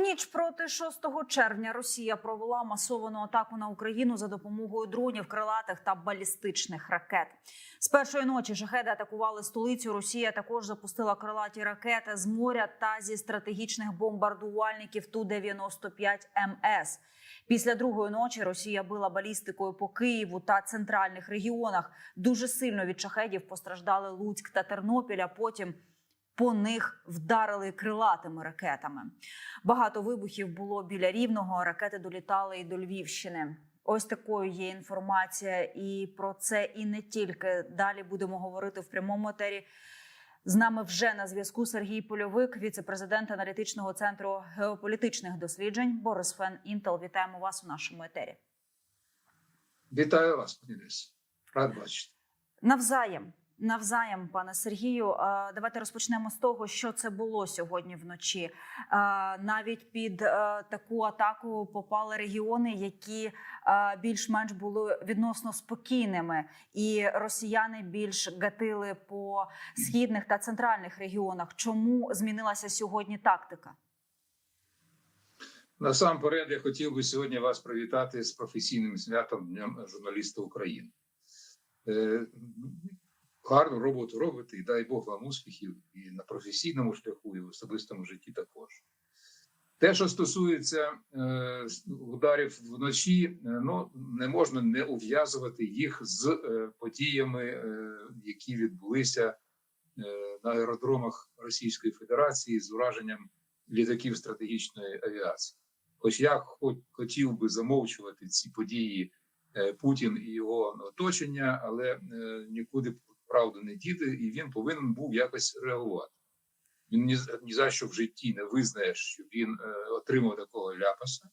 Ніч проти 6 червня Росія провела масовану атаку на Україну за допомогою дронів, крилатих та балістичних ракет. З першої ночі шахеди атакували столицю. Росія також запустила крилаті ракети з моря та зі стратегічних бомбардувальників ту 95 МС. Після другої ночі Росія била балістикою по Києву та центральних регіонах. Дуже сильно від шахедів постраждали Луцьк та Тернопіль. а Потім по них вдарили крилатими ракетами. Багато вибухів було біля рівного. Ракети долітали і до Львівщини. Ось такою є інформація, і про це і не тільки далі будемо говорити в прямому етері. З нами вже на зв'язку Сергій Польовик, віце-президент аналітичного центру геополітичних досліджень. Борис Фен Інтел. Вітаємо вас у нашому етері. Вітаю вас, пані. Рад бачити. Навзаєм, навзаєм, пане Сергію. е, Давайте розпочнемо з того, що це було сьогодні вночі. Е, Навіть під е, таку атаку попали регіони, які більш-менш були відносно спокійними, і росіяни більш гатили по східних та центральних регіонах. Чому змінилася сьогодні тактика? Насамперед, я хотів би сьогодні вас привітати з професійним святом Днем журналіста України. Гарну роботу робите, і дай Бог вам успіхів і на професійному шляху, і в особистому житті також. Те, що стосується е, ударів вночі, е, ну не можна не ув'язувати їх з е, подіями, які відбулися на аеродромах Російської Федерації з ураженням літаків стратегічної авіації. Хоч я хотів би замовчувати ці події Путін і його оточення, але е, нікуди правду не діти, і він повинен був якось реагувати. Він ні, ні за що в житті не визнає, що він е, отримав такого ляпаса,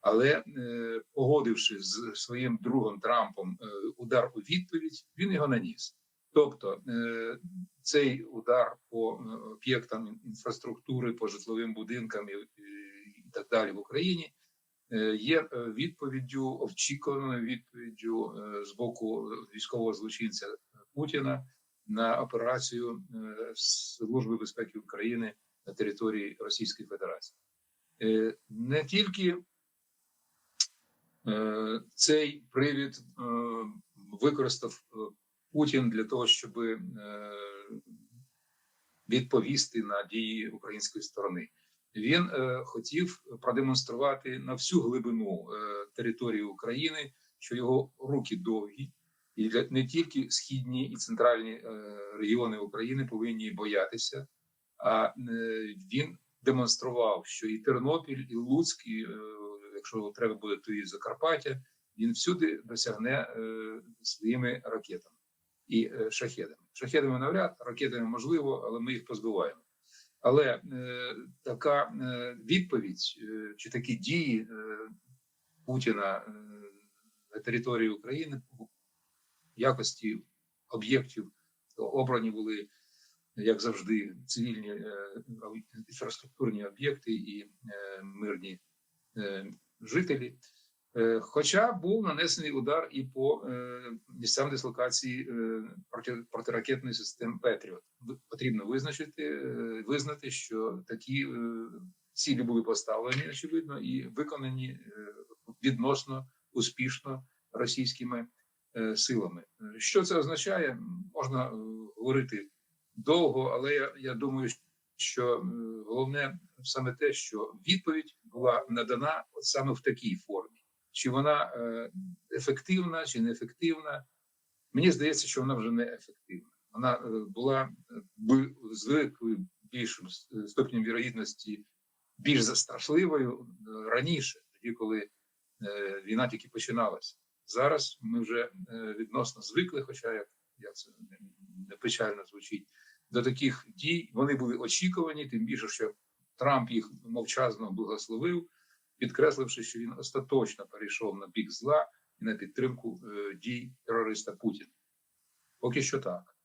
але е, погодивши з своїм другом Трампом е, удар у відповідь, він його наніс. Тобто е, цей удар по е, об'єктам інфраструктури, по житловим будинкам і, і так далі в Україні е, є е, відповіддю, очікуваною відповіддю з боку військового злочинця Путіна на операцію е, Служби безпеки України на території Російської Федерації. Е, Не тільки е, цей привід використав Путін для того, щоб відповісти на дії української сторони. Він хотів продемонструвати на всю глибину території України, що його руки довгі, і для не тільки східні і центральні е, регіони України повинні боятися. А е, він демонстрував, що і Тернопіль, і Луцьк, і, е, якщо треба буде, то і Закарпаття, він всюди досягне своїми ракетами і шахедами. Шахедами навряд, ракетами можливо, але ми їх позбиваємо. Але така відповідь чи такі дії Путіна на території України якості об'єктів обрані були, як завжди, цивільні е, інфраструктурні об'єкти і е, мирні е, жителі. Хоча був нанесений удар і по місцям дислокації проти, протиракетної системи Петріот. Потрібно визначити, визнати, що такі цілі були поставлені, очевидно, і виконані відносно успішно російськими силами. Е, Що це означає? Можна е, говорити довго, але я, я думаю, що е, головне саме те, що відповідь була надана саме в такій формі. Чи вона ефективна, чи неефективна? Мені здається, що вона вже не ефективна. Вона була з великою більшим с- ступенем вірогідності більш застрашливою раніше, тоді, коли війна тільки починалася. Зараз ми вже е, відносно звикли, хоча як, як це не, печально звучить, до таких дій. Вони були очікувані, тим більше, що Трамп їх мовчазно благословив, підкресливши, що він остаточно перейшов на бік зла і на підтримку е, дій терориста Путіна. Поки що так.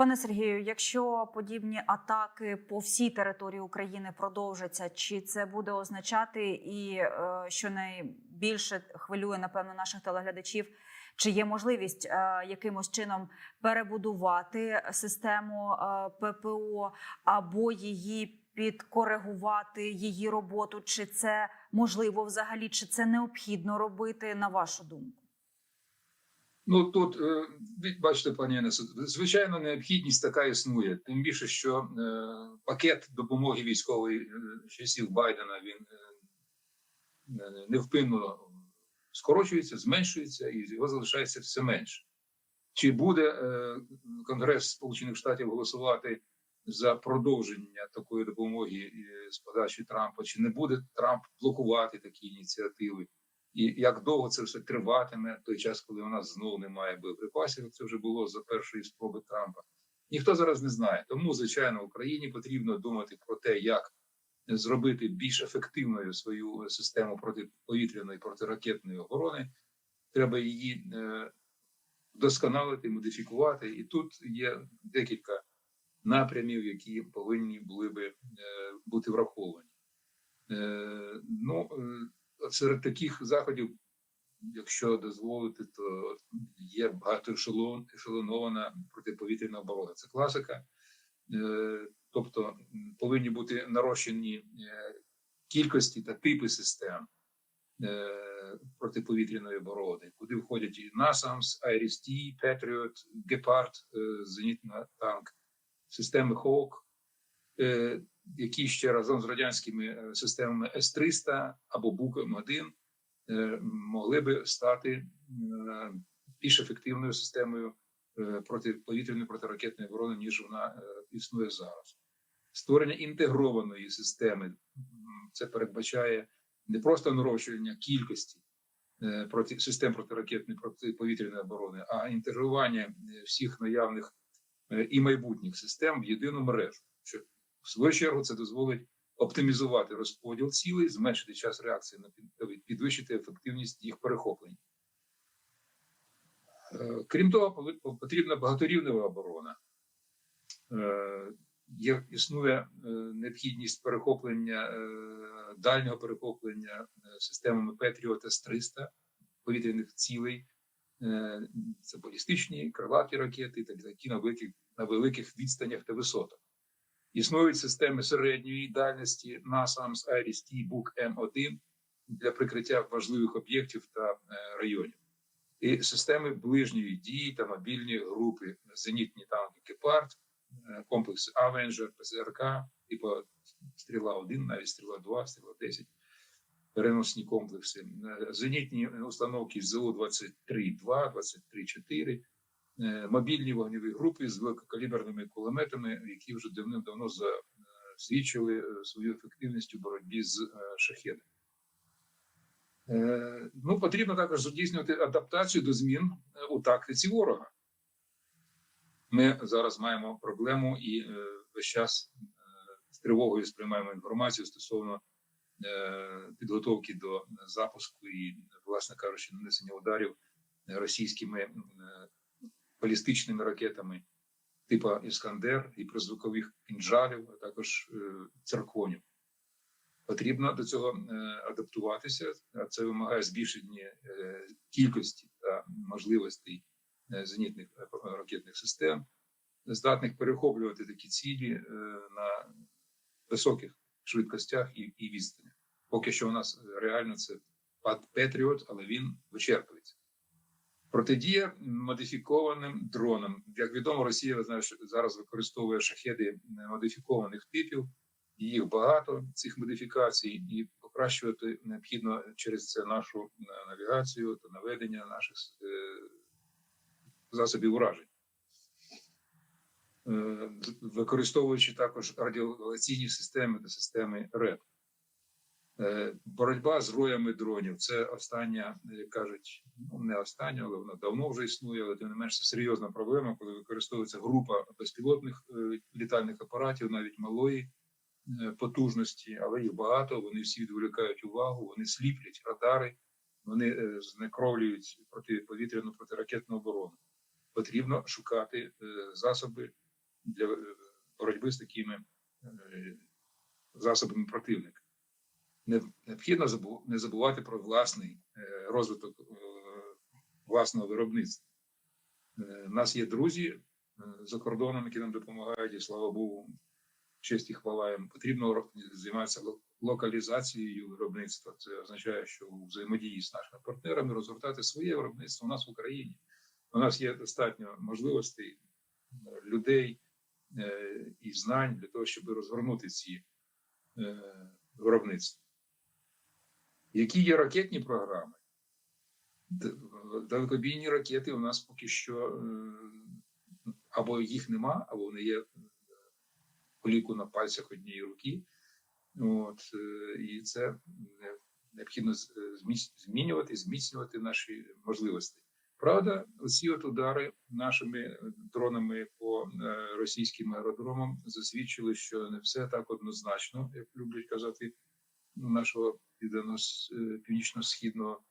Пане Сергію, якщо подібні атаки по всій території України продовжаться, чи це буде означати, і е, що найбільше хвилює напевно наших телеглядачів, чи є можливість е, якимось чином перебудувати систему е, ППО або її підкоригувати її роботу? Чи це можливо взагалі, чи це необхідно робити на вашу думку? Ну тут е, бачите, пані Інесо, звичайно, необхідність така існує. Тим більше, що е, пакет допомоги військової е, часів Байдена він невпинно скорочується, зменшується, і його залишається все менше. Чи буде Конгрес Сполучених Штатів голосувати за продовження такої допомоги з подачі Трампа, чи не буде Трамп блокувати такі ініціативи? І як довго це все триватиме той час, коли у нас знову немає боєприпасів, як це вже було за першої спроби Трампа. Ніхто зараз не знає. Тому, звичайно, Україні потрібно думати про те, як зробити більш ефективною свою систему протиповітряної протиракетної оборони. Треба її е, вдосконалити, модифікувати. І тут є декілька напрямів, які повинні були би е, бути враховані. Е, ну, е, серед таких заходів, якщо дозволити, то є багатоешелонована протиповітряна оборона. Це класика. Е, Тобто повинні бути нарощені е, кількості та типи систем е, протиповітряної оборони, куди входять і NASAMS, IRIS-T, Patriot, е, зенітна танк, системи Hawk, які ще разом з радянськими е, системами С-300 або Бук-М1 е, могли би стати е, більш ефективною системою протиповітряної протиракетної оборони, ніж вона існує зараз. Створення інтегрованої системи це передбачає не просто нарощування кількості проти систем протиракетної протиповітряної оборони, а інтегрування всіх наявних і майбутніх систем в єдину мережу. В свою чергу це дозволить оптимізувати розподіл цілей, зменшити час реакції на підвищити ефективність їх перехоплення. Е, Крім того, потрібна багаторівнева оборона. Е, Є, існує е, необхідність перехоплення дальнього перехоплення системами Patriot С-300 повітряних цілей. Це балістичні, крилаті ракети, та такі на великих, на великих відстанях та висотах. Існують системи середньої дальності NASAMS, IRIS-T, Book M1 для прикриття важливих об'єктів та е, районів. І системи ближньої дії та мобільні групи зенітні танки Гепард, е, комплекси Авенджер, ПЗРК, типу Стріла 1, навіть Стріла 2, Стріла 10, переносні комплекси, е, зенітні установки ЗУ-23-2, 23-4, е, мобільні вогневі групи з великокаліберними кулеметами, які вже давним-давно засвідчили е, свою ефективність у боротьбі з е, шахедами. Е, Ну, потрібно також здійснювати адаптацію до змін е, у тактиці ворога. Ми зараз маємо проблему і е, весь час е, з тривогою сприймаємо інформацію стосовно е, підготовки до запуску і, власне кажучи, нанесення ударів російськими е, балістичними ракетами типу Іскандер і призвукових кінжалів, а також е, цирконів. Потрібно до цього е, адаптуватися, а це вимагає збільшення е, кількості та можливостей зенітних ракетних систем, здатних перехоплювати такі цілі на високих швидкостях і, і відстанях. Поки що у нас реально це Петріот, але він вичерпується. Протидія модифікованим дронам. Як відомо, Росія ви знаєте, зараз використовує шахеди модифікованих типів. Їх багато цих модифікацій, і покращувати необхідно через це нашу е, навігацію та наведення наших е, засобів уражень, Е, використовуючи також радіолокаційні системи та системи РЕП. Е, Боротьба з роями дронів це остання, як кажуть, ну не остання, але вона давно вже існує, але тим не менш серйозна проблема, коли використовується група безпілотних е, літальних апаратів, навіть малої е, потужності, але їх багато. Вони всі відволікають увагу, вони сліплять радари, вони е, знекровлюють протиповітряну протиракетну оборону. Потрібно шукати е, засоби для е, боротьби з такими е, засобами противника. Не- Необхідно не забувати про власний е, розвиток е, власного виробництва. Е, У нас є друзі е, за кордоном, які нам допомагають, і слава Богу, честь і хвала їм, потрібно займатися локалізацією виробництва. Це означає, що у взаємодії з нашими партнерами розгортати своє виробництво у нас в Україні. У нас є достатньо можливостей, е, людей е, і знань для того, щоб розгорнути ці е, виробництва. Які є ракетні програми? Далекобійні ракети у нас поки що е, або їх нема, або вони є по ліку на пальцях однієї руки. От, е, і це необхідно змінювати, зміцнювати наші можливості. Правда, оці от удари нашими дронами по е, російським аеродромам засвідчили, що не все так однозначно, як люблять казати нашого південно північно-східного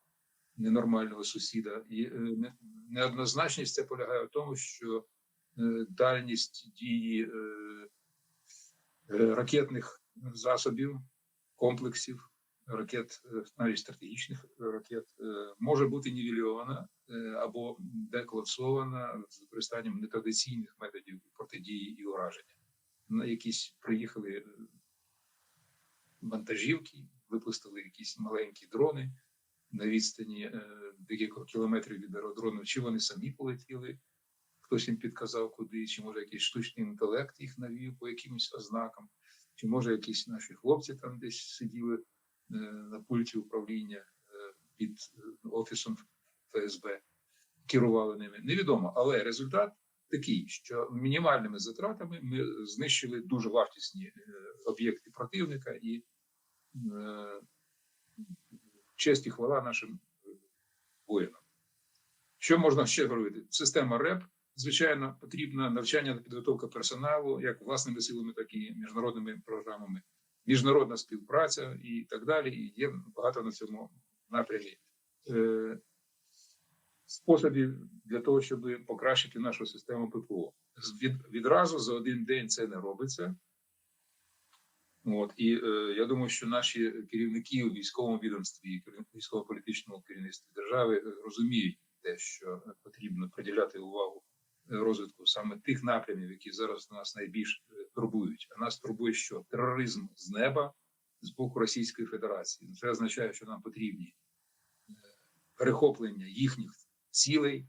ненормального сусіда. І е, неоднозначність це полягає в тому, що е, дальність дії е, е, ракетних засобів, комплексів, ракет, е, навіть стратегічних ракет, е, може бути нівельована е, або декласована з використанням нетрадиційних методів протидії і ураження. На якісь приїхали е, вантажівки, випустили якісь маленькі дрони на відстані е, декількох кілометрів від аеродрону, чи вони самі полетіли, хтось їм підказав куди, чи може якийсь штучний інтелект їх навів по якимось ознакам, чи може якісь наші хлопці там десь сиділи е, на пульті управління е, під офісом ФСБ, керували ними. Невідомо, але результат такий, що мінімальними затратами ми знищили дуже вартісні е, об'єкти противника і е, честь і хвала нашим е, воїнам. Що можна ще робити? Система РЕП, звичайно, потрібна навчання та підготовка персоналу, як власними силами, так і міжнародними програмами, міжнародна співпраця і так далі. І є багато на цьому напрямі способів для того, щоб покращити нашу систему ППО. Відразу за один день це не робиться. От і е, я думаю, що наші керівники у військовому відомстві і військово-політичному керівництві держави е, розуміють те, що потрібно приділяти увагу е, розвитку саме тих напрямів, які зараз нас найбільш е, турбують. А нас турбує, що тероризм з неба з боку Російської Федерації. Це означає, що нам потрібні е, перехоплення їхніх цілей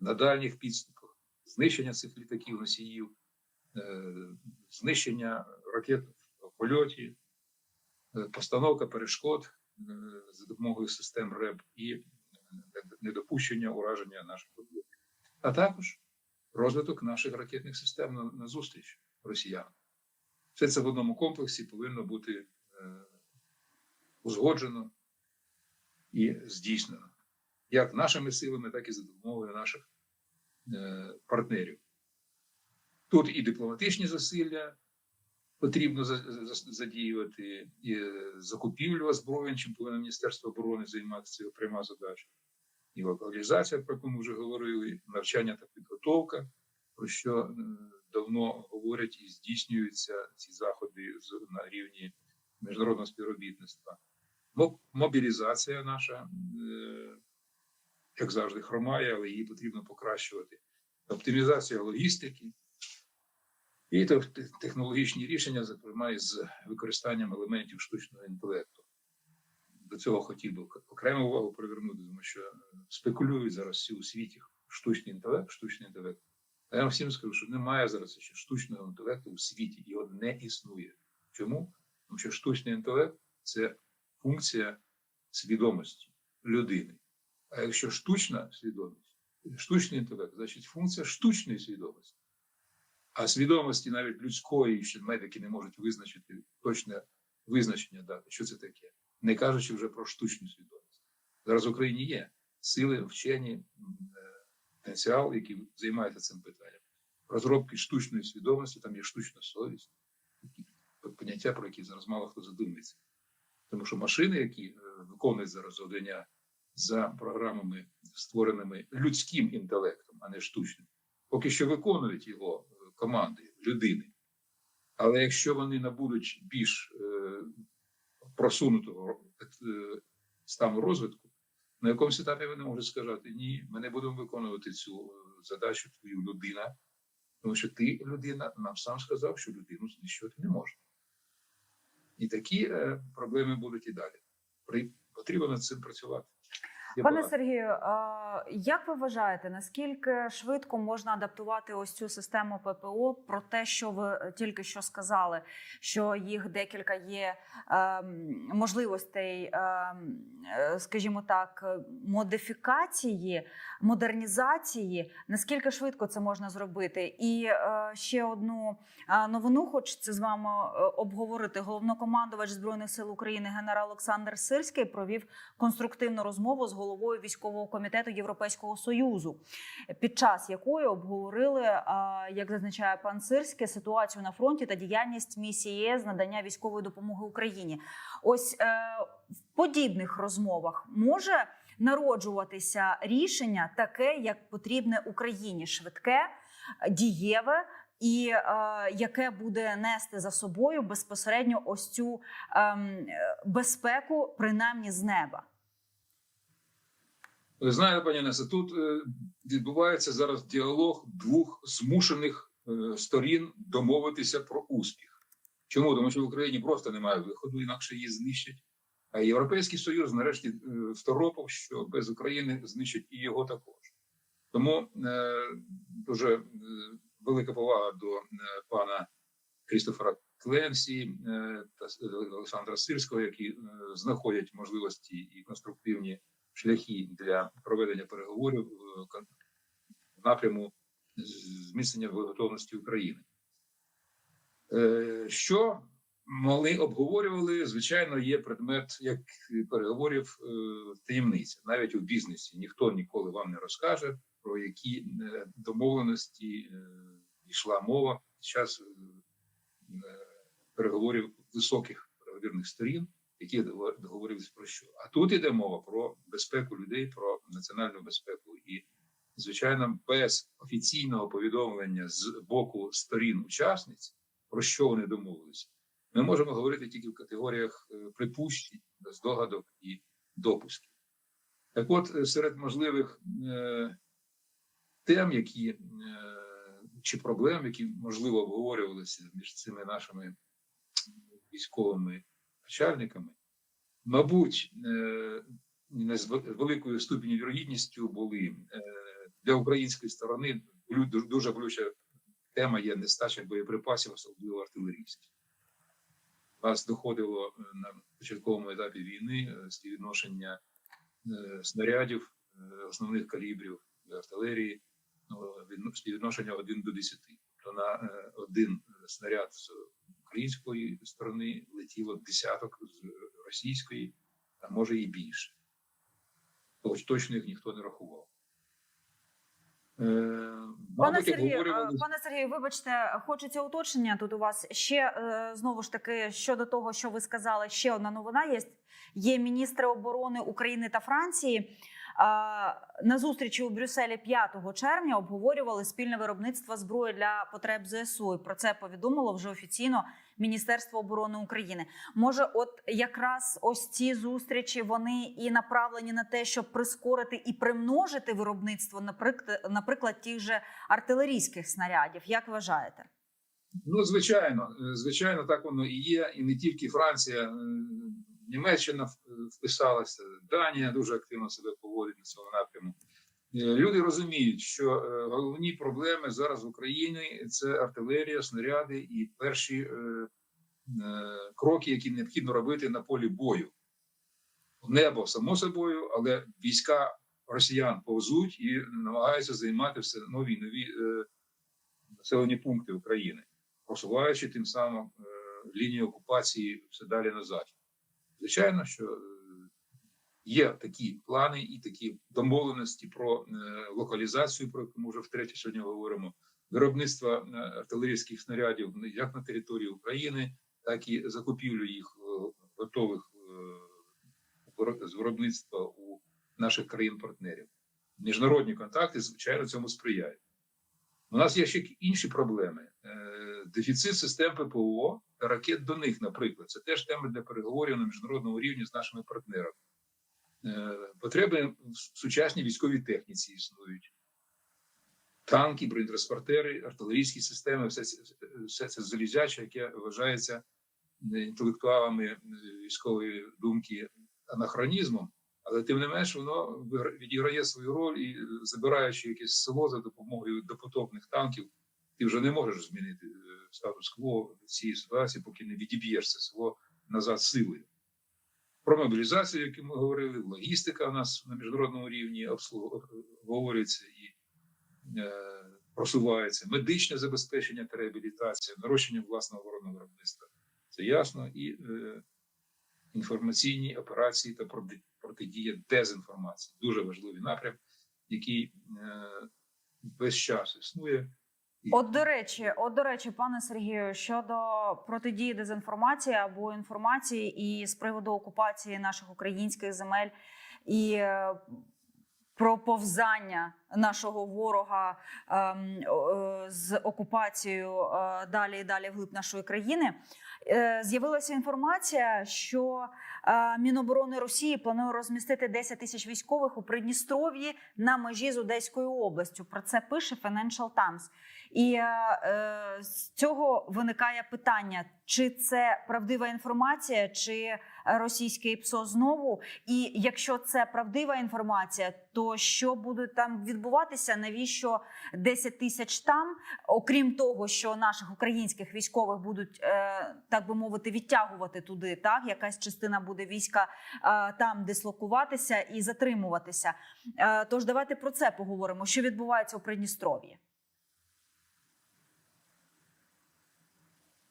на дальніх підступах, знищення цих літаків носіїв, е, знищення ракет в польоті, е, постановка перешкод е, за допомогою систем РЕБ і недопущення ураження наших об'єктів, а також розвиток наших ракетних систем на, на зустріч росіянам. Все це в одному комплексі повинно бути узгоджено і здійснено як нашими силами, так і за допомогою наших е, партнерів. Тут і дипломатичні зусилля потрібно за- за- задіювати, і закупівлю озброєнь, чим повинно Міністерство оборони займатися, пряма задача, і локалізація, про яку ми вже говорили, навчання та підготовка, про що е, давно говорять і здійснюються ці заходи на рівні міжнародного співробітництва. Мобілізація наша, е, як завжди, хромає, але її потрібно покращувати. Оптимізація логістики і тех- тех- технологічні рішення, зокрема із використанням елементів штучного інтелекту. До цього хотів би окрему увагу привернути, тому що е, спекулюють зараз всі у світі штучний інтелект, штучний інтелект. А я вам всім скажу, що немає зараз ще штучного інтелекту у світі, його не існує. Чому? Тому що штучний інтелект це функція свідомості людини. А якщо штучна свідомість, штучний інтелект, значить функція штучної свідомості. А свідомості навіть людської, що медики не можуть визначити точне визначення дати, що це таке, не кажучи вже про штучну свідомість. Зараз в Україні є сили, вчені, е, потенціал, які займаються цим питанням. Розробки штучної свідомості, там є штучна совість, поняття, про які зараз мало хто задумується. Тому що машини, які е, виконують зараз завдання за програмами, створеними людським інтелектом, а не штучним, поки що виконують його е, команди людини. Але якщо вони набудуть більш е, просунутого е, стану розвитку, на якомусь етапі вони можуть сказати: ні, ми не будемо виконувати цю задачу, твою людина Тому що ти, людина, нам сам сказав, що людину знищувати не можна. І такі проблеми будуть і далі. Потрібно над цим працювати. Пане. Сергію, як ви вважаєте, наскільки швидко можна адаптувати ось цю систему ППО про те, що ви е, тільки що сказали, що їх декілька є ем, можливостей, е, скажімо так, е, модифікації, модернізації? Наскільки швидко це можна зробити? І е, ще одну е, новину хочеться з вами е, обговорити. Головнокомандувач збройних сил України генерал Олександр Сирський провів конструктивну розмову з головою військового комітету Європейського союзу, під час якої обговорили, як зазначає пан Сирський, ситуацію на фронті та діяльність місії з надання військової допомоги Україні. Ось е, в подібних розмовах може народжуватися рішення таке, як потрібне Україні, швидке, дієве. І е, яке буде нести за собою безпосередньо ось цю е, безпеку, принаймні з неба. Ви знаєте, пані Неса, тут е, відбувається зараз діалог двох змушених е, сторін домовитися про успіх. Чому? Тому що в Україні просто немає виходу, інакше її знищать. А Європейський Союз нарешті е, второпав, що без України знищать і його також. Тому дуже велика повага до пана Крістофера Кленсі та Олександра Сирського, які знаходять можливості і конструктивні шляхи для проведення переговорів в напряму зміцнення готовності України. Е, Що ми обговорювали, звичайно, є предмет як переговорів е, таємниця. Навіть у бізнесі ніхто ніколи вам не розкаже, про які е, домовленості е, йшла мова під час е, е, переговорів високих переговірних сторін які договорились про що. А тут іде мова про безпеку людей, про національну безпеку. І, звичайно, без офіційного повідомлення з боку сторін-учасниць, про що вони домовилися, ми можемо говорити тільки в категоріях е, припущень, здогадок і допусків. Так от, е, серед можливих е, тем, які е, чи проблем, які можливо обговорювалися між цими нашими військовими начальниками, мабуть, е, з великою ступіню вірогідністю були е, для української сторони дуже болюча тема є нестача боєприпасів, особливо артилерійських. Нас доходило е, на початковому етапі війни співвідношення снарядів основних калібрів артилерії, ну, відно- співвідношення 1 до 10. Тобто на один снаряд української сторони летіло десяток з російської, а може і більше. Точ, точно їх ніхто не рахував. Е, Пане Сергію, пане Сергію, вибачте, хочеться уточнення тут у вас. Ще е, знову ж таки щодо того, що ви сказали, ще одна новина є. Є міністри оборони України та Франції. На зустрічі у Брюсселі 5 червня обговорювали спільне виробництво зброї для потреб ЗСУ. І про це повідомило вже офіційно Міністерство оборони України. Може, от якраз ось ці зустрічі вони і направлені на те, щоб прискорити і примножити виробництво, наприклад, наприклад, тих же артилерійських снарядів. Як вважаєте? Ну, звичайно, е, звичайно, так воно і є. І не тільки Франція, е, Німеччина вписалася, Данія дуже активно себе поводить на цьому напряму. Е, Люди розуміють, що е, головні проблеми зараз в Україні це артилерія, снаряди і перші е, е, кроки, які необхідно робити на полі бою. Небо, само собою, але війська росіян повзуть і намагаються займати все нові нові е, населені пункти України, просуваючи тим самим е, лінію окупації все далі на захід. Звичайно, що е, є такі плани і такі домовленості про е, локалізацію, про яку ми вже втретє сьогодні говоримо, виробництва е, артилерійських снарядів як на території України, так і закупівлю їх готових з виробництва у наших країн-партнерів. Міжнародні контакти, звичайно, цьому сприяють. У нас є ще інші проблеми: Е, дефіцит систем ППО ракет до них, наприклад. Це теж тема для переговорів на міжнародному рівні з нашими партнерами. Е, Потреби в сучасній військовій техніці існують. танки, бронетранспортери, артилерійські системи, все, це- все це залізяче, яке вважається е, інтелектуалами військової думки анахронізмом, але тим не менш воно відіграє свою роль і е, забираючи якесь село за допомогою допотопних танків, ти вже не можеш змінити е, статус-кво цієї ситуації, поки не відіб'єш це село назад силою. Про мобілізацію, яку ми говорили, логістика у нас на міжнародному рівні обговорюється і е, просувається, медичне забезпечення та реабілітація, нарощення власного оборонного виробництва. Це ясно, і е, інформаційні операції та проти- протидія дезінформації. Дуже важливий напрям, який е, весь час існує. От до речі, от до речі, пане Сергію, щодо протидії дезінформації або інформації, і з приводу окупації наших українських земель і е, проповзання нашого ворога ем, е, з окупацією е, далі і далі вглиб нашої країни. е, З'явилася інформація, що Міноборони Росії планує розмістити 10 тисяч військових у Придністров'ї на межі з Одеською областю. Про це пише Financial Times. І з цього виникає питання: чи це правдива інформація, чи російське ПСО знову? І якщо це правдива інформація, то що буде там відбуватися? Навіщо 10 тисяч там? Окрім того, що наших українських військових будуть е, так би мовити відтягувати туди, так якась частина буде війська е, там дислокуватися і затримуватися. Е, тож давайте про це поговоримо. Що відбувається у Придністров'ї?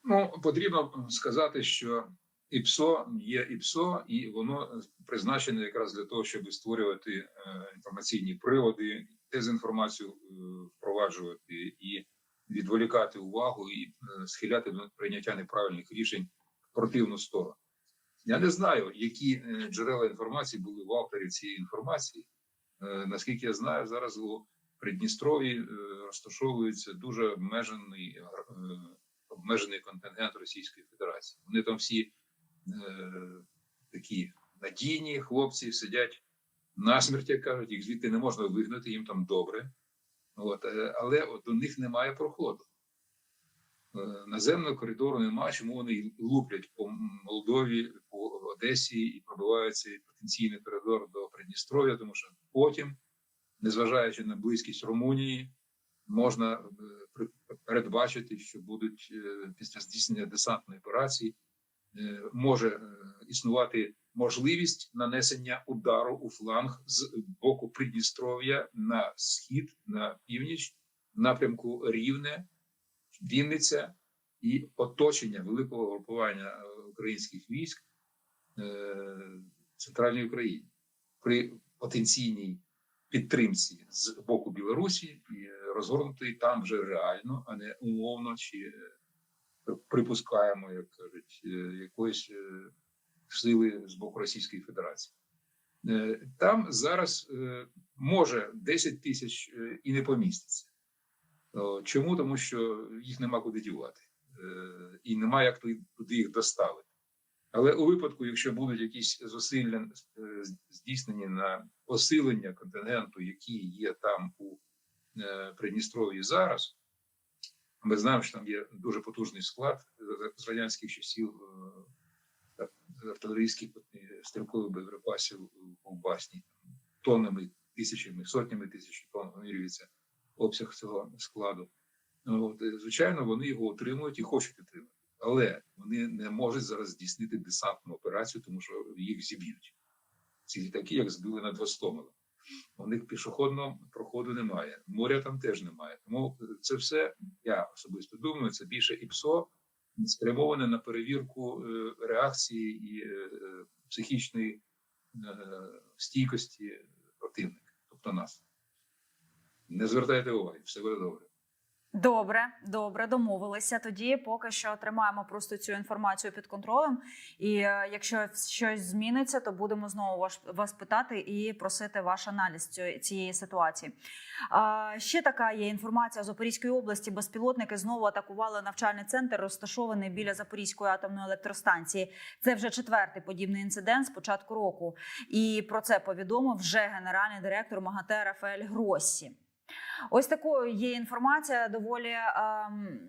Ну, потрібно сказати, що ІПСО є ІПСО, і воно призначене якраз для того, щоб створювати е, інформаційні приводи, дезінформацію е, впроваджувати і відволікати увагу і е, схиляти до прийняття неправильних рішень в противну сторону. Я не знаю, які е, джерела інформації були в авторі цієї інформації. Е, Наскільки я знаю, зараз у Придністров'ї е, розташовується дуже обмежений е, обмежений контингент Російської Федерації. Вони там всі е, такі надійні хлопці сидять насмерть, як кажуть, їх звідти не можна вигнати, їм там добре. От, е, але от до них немає проходу. Е, наземного коридору немає, чому вони луплять по Молдові, по Одесі і пробивають цей потенційний коридор до Придністров'я, тому що потім, незважаючи на близькість Румунії, можна е, передбачити, що будуть е, після здійснення десантної операції, е, може е, існувати можливість нанесення удару у фланг з боку Придністров'я на схід, на північ, напрямку Рівне, Вінниця і оточення великого групування е, українських військ е, в центральній Україні. При потенційній підтримці з боку Білорусі і е, розгорнутий там вже реально, а не умовно чи е, припускаємо, як кажуть, е, якоїсь е, сили з боку Російської Федерації. Е, Там зараз може 10 тисяч і не поміститься. Чому? Тому що їх нема куди дівати, і нема як туди їх доставити. Але у випадку, якщо будуть якісь зусилля здійснені на посилення контингенту, який є там у Придністров'ї зараз, ми знаємо, що там є дуже потужний склад з радянських часів е, артилерійських е, стрілкових боєприпасів у Басні, тоннами, тисячами, сотнями тисяч тонн вимірюється обсяг цього складу. Ну, От, е, звичайно, вони його отримують і хочуть отримати, але вони не можуть зараз здійснити десантну операцію, тому що їх зіб'ють. Ці літаки, як збили над Гостомелем. У них пішохідного проходу немає, моря там теж немає. Тому це все, я особисто думаю, це більше ІПСО спрямоване на перевірку е, реакції і е, психічної е, стійкості противника, тобто нас. Не звертайте уваги, все буде добре. Добре, добре, домовилися. Тоді поки що тримаємо просто цю інформацію під контролем. І е, якщо щось зміниться, то будемо знову вас, вас питати і просити ваш аналіз цієї, ситуації. А, ще така є інформація з Запорізької області. Безпілотники знову атакували навчальний центр, розташований біля Запорізької атомної електростанції. Це вже четвертий подібний інцидент з початку року. І про це повідомив вже генеральний директор МАГАТЕ Рафаель Гроссі. Ось такою є інформація доволі ем,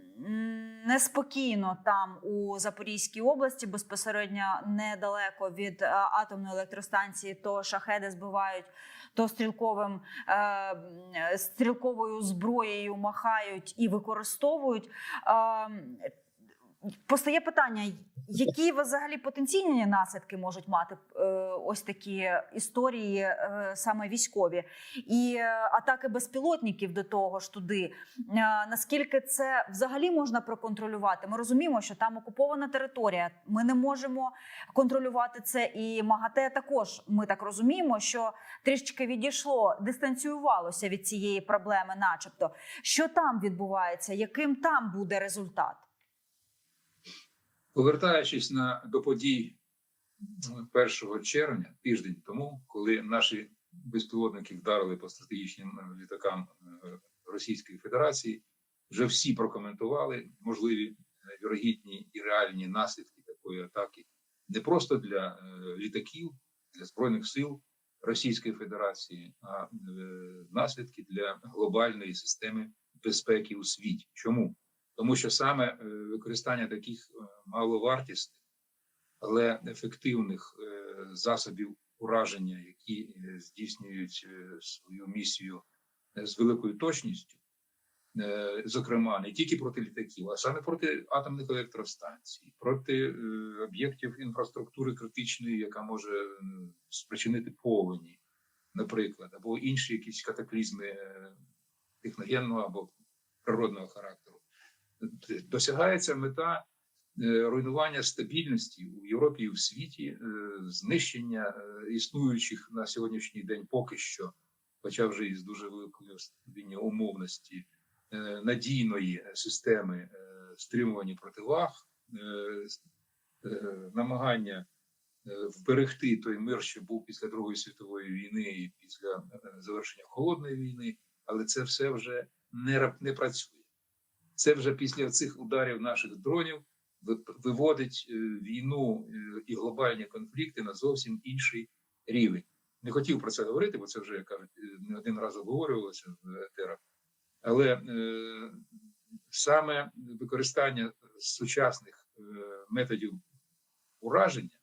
неспокійно там у Запорізькій області, безпосередньо недалеко від е, атомної електростанції. То шахеди збивають, то стрілковим е, стрілковою зброєю махають і використовують. Ем, Постає питання, які взагалі потенційні наслідки можуть мати е, ось такі історії, е, саме військові, і е, атаки безпілотників до того ж туди. Наскільки це взагалі можна проконтролювати? Ми розуміємо, що там окупована територія. Ми не можемо контролювати це. І МАГАТЕ також ми так розуміємо, що трішки відійшло, дистанціювалося від цієї проблеми, начебто. Що там відбувається, яким там буде результат? Повертаючись на до подій м, 1 червня, тиждень тому, коли наші безпілотники вдарили по стратегічним е, літакам е, Російської Федерації, вже всі прокоментували можливі е, вірогідні і реальні наслідки такої атаки не просто для літаків, для збройних сил Російської Федерації, а наслідки для глобальної системи безпеки у світі. Чому? Тому що саме е, використання таких е, маловартісних, але ефективних е, засобів ураження, які здійснюють свою місію з великою точністю, зокрема не тільки проти літаків, а саме проти атомних електростанцій, проти об'єктів інфраструктури критичної, яка може спричинити повені, наприклад, або інші якісь катаклізми техногенного або природного характеру досягається мета е, руйнування стабільності у Європі і в світі, е, знищення е, існуючих на сьогоднішній день поки що, хоча вже із дуже великою ступінню умовності надійної системи стримування противаг, намагання вберегти той мир, що був після Другої світової війни і після завершення холодної війни, але це все вже не, не працює це вже після цих ударів наших дронів виводить е, війну е, і глобальні конфлікти на зовсім інший рівень. Не хотів про це говорити, бо це вже як кажуть, е, не один раз обговорювалося в етерах. Але е, саме використання сучасних е, методів ураження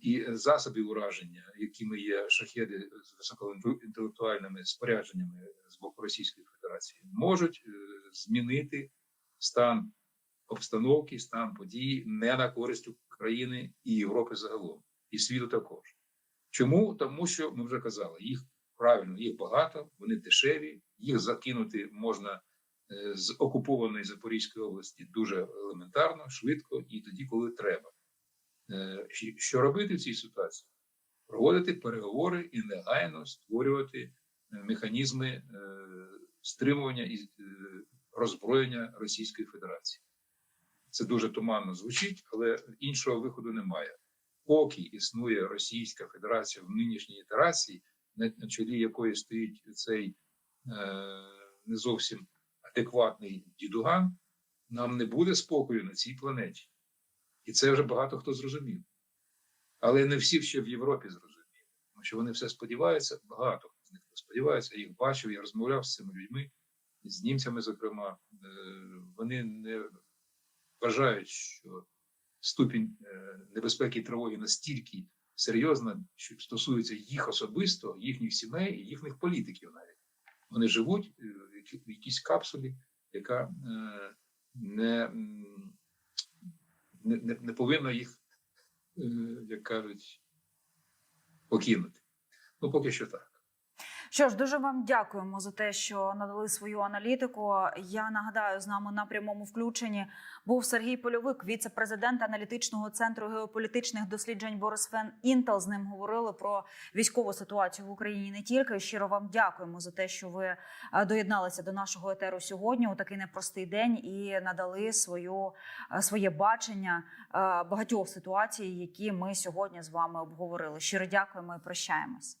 і засобів ураження, якими є шахеди з високоінтелектуальними спорядженнями з боку Російської Федерації, можуть е, змінити стан обстановки, стан подій не на користь України і Європи загалом, і світу також. Чому? Тому що ми вже казали, їх правильно, їх багато, вони дешеві, їх закинути можна е, з окупованої Запорізької області дуже елементарно, швидко і тоді, коли треба. Е, Що робити в цій ситуації? Проводити переговори і негайно створювати е, механізми е, стримування і роззброєння Російської Федерації. Це дуже туманно звучить, але іншого виходу немає. Поки існує Російська Федерація в нинішній ітерації, на чолі якої стоїть цей не зовсім адекватний дідуган, нам не буде спокою на цій планеті. І це вже багато хто зрозумів. Але не всі ще в Європі зрозуміли, тому що вони все сподіваються, багато з них сподіваються, я їх бачив, я розмовляв з цими людьми, з німцями, зокрема, Е, вони не вважають, що ступінь е, небезпеки і тривоги настільки серйозна, що стосується їх особисто, їхніх сімей і їхніх політиків навіть. Вони живуть е, в якійсь капсулі, яка не, не, не, повинна їх, е, як кажуть, покинути. Ну, поки що так. Що ж, дуже вам дякуємо за те, що надали свою аналітику. Я нагадаю, з нами на прямому включенні був Сергій Польовик, віце-президент аналітичного центру геополітичних досліджень Борисфен Інтел. З ним говорили про військову ситуацію в Україні. Не тільки щиро вам дякуємо за те, що ви е, доєдналися до нашого етеру сьогодні у такий непростий день і надали свою е, своє бачення е, багатьох ситуацій, які ми сьогодні з вами обговорили. Щиро дякуємо і прощаємось.